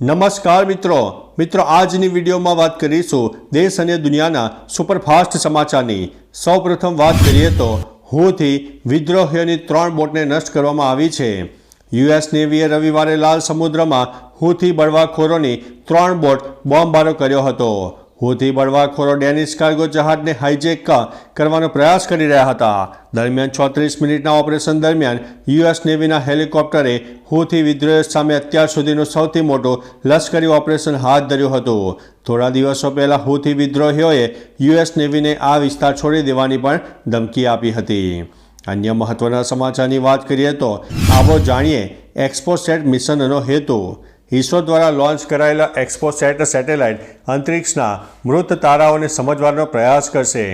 નમસ્કાર મિત્રો. મિત્રો, આજની વિડીયોમાં વાત કરીશું દેશ અને દુનિયાના સુપરફાસ્ટ સમાચારની. સૌપ્રથમ વાત કરીએ તો હુથી વિદ્રોહીઓની ત્રણ બોટને નષ્ટ કરવામાં આવી છે. યુએસ નેવીએ રવિવારે લાલ સમુદ્રમાં હુથી બળવાખોરોની ત્રણ બોટ બોમ્બમારો કર્યો હતો. હુથી બળવાખોરો ડેનિશ કાર્ગો જહાજને હાઇજેક કરવાનો પ્રયાસ કરી રહ્યા હતા. દરમિયાન ચોત્રીસ મિનિટના ઓપરેશન દરમિયાન યુએસ નેવીના હેલિકોપ્ટરે હુથી વિદ્રોહ સામે અત્યાર સુધીનું સૌથી મોટું લશ્કરી ઓપરેશન હાથ ધર્યું હતું. થોડા દિવસો પહેલા હુથી વિદ્રોહીઓએ યુએસ નેવીને આ વિસ્તાર છોડી દેવાની પણ ધમકી આપી હતી. અન્ય મહત્વના સમાચારની વાત કરીએ તો, આવો જાણીએ એક્સપોસેટ મિશનનો હેતુ. ઇસરો દ્વારા લોન્ચ કરાયેલા એક્સપોસેટ સેટેલાઇટ અંતરિક્ષના મૃત તારાઓને સમજવાનો પ્રયાસ કરશે.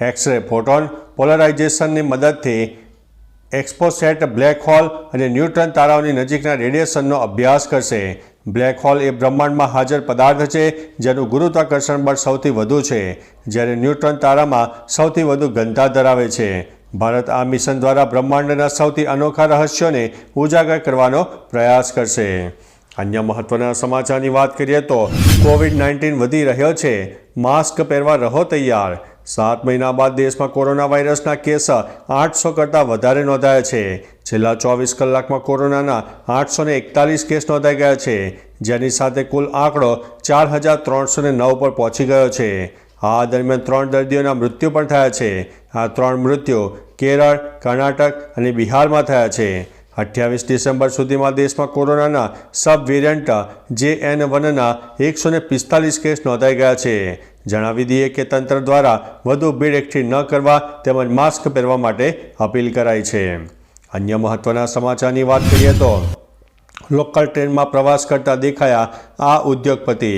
એક્સરે ફોટોન પોલરાઇઝેશનની મદદથી એક્સપોસેટ બ્લેક હોલ અને ન્યુટ્રન તારાઓની નજીકના રેડિયેશનનો અભ્યાસ કરશે. બ્લેક હોલ એ બ્રહ્માંડમાં હાજર પદાર્થ છે, જેનું ગુરુત્વાકર્ષણ બળ સૌથી વધુ છે, જ્યારે ન્યુટ્રન તારામાં સૌથી વધુ ઘનતા ધરાવે છે. ભારત આ મિશન દ્વારા બ્રહ્માંડના સૌથી અનોખા રહસ્યોને ઉજાગર કરવાનો પ્રયાસ કરશે. અન્ય મહત્વના સમાચારની વાત કરીએ તો કોવિડ નાઇન્ટીન વધી રહ્યો છે. માસ્ક પહેરવા રહો તૈયાર. સાત મહિના બાદ દેશમાં કોરોના વાયરસના કેસ આઠસો કરતાં વધારે નોંધાયા છે. છેલ્લા ચોવીસ કલાકમાં કોરોનાના આઠસો એકતાલીસ કેસ નોંધાઈ ગયા છે. જેની સાથે કુલ આંકડો ચાર હજાર ત્રણસો ને નવ પર પહોંચી ગયો છે. આ દરમિયાન ત્રણ દર્દીઓના મૃત્યુ પણ થયા છે. આ ત્રણ મૃત્યુ કેરળ, કર્ણાટક અને બિહારમાં થયા છે. અઠ્યાવીસ ડિસેમ્બર સુધીમાં દેશમાં કોરોનાના સબ વેરિયન્ટ જે એન વનના એકસો પિસ્તાલીસ કેસ નોંધાઈ ગયા છે. જણાવી દઈએ કે તંત્ર દ્વારા વધુ ભીડ એકઠી ન કરવા તેમજ માસ્ક પહેરવા માટે અપીલ કરાઈ છે. અન્ય મહત્વના સમાચારની વાત કરીએ તો, લોકલ ટ્રેનમાં પ્રવાસ કરતા દેખાયા આ ઉદ્યોગપતિ.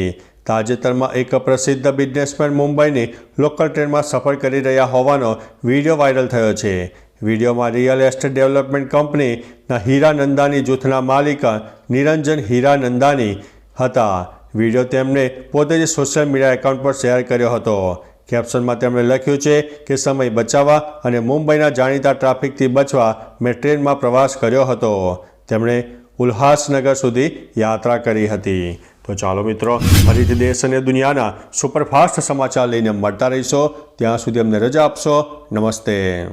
તાજેતરમાં એક પ્રસિદ્ધ બિઝનેસમેન મુંબઈની લોકલ ટ્રેનમાં સફર કરી રહ્યા હોવાનો વીડિયો વાયરલ થયો છે. વિડીયોમાં રિયલ એસ્ટેટ ડેવલપમેન્ટ કંપનીના હીરા નંદાની જૂથના માલિક નિરંજન હીરા નંદાની હતા. વીડિયો તેમણે પોતે જ સોશિયલ મીડિયા એકાઉન્ટ પર શેર કર્યો હતો. કેપ્શનમાં તેમણે લખ્યું છે કે, સમય બચાવવા અને મુંબઈના જાણીતા ટ્રાફિકથી બચવા મેં ટ્રેનમાં પ્રવાસ કર્યો હતો. તેમણે ઉલ્હાસનગર સુધી યાત્રા કરી હતી. તો ચાલો મિત્રો, ફરીથી દેશ અને દુનિયાના સુપરફાસ્ટ સમાચાર લઈને મળતા રહીશો. ત્યાં સુધી અમને રજા આપશો. નમસ્તે.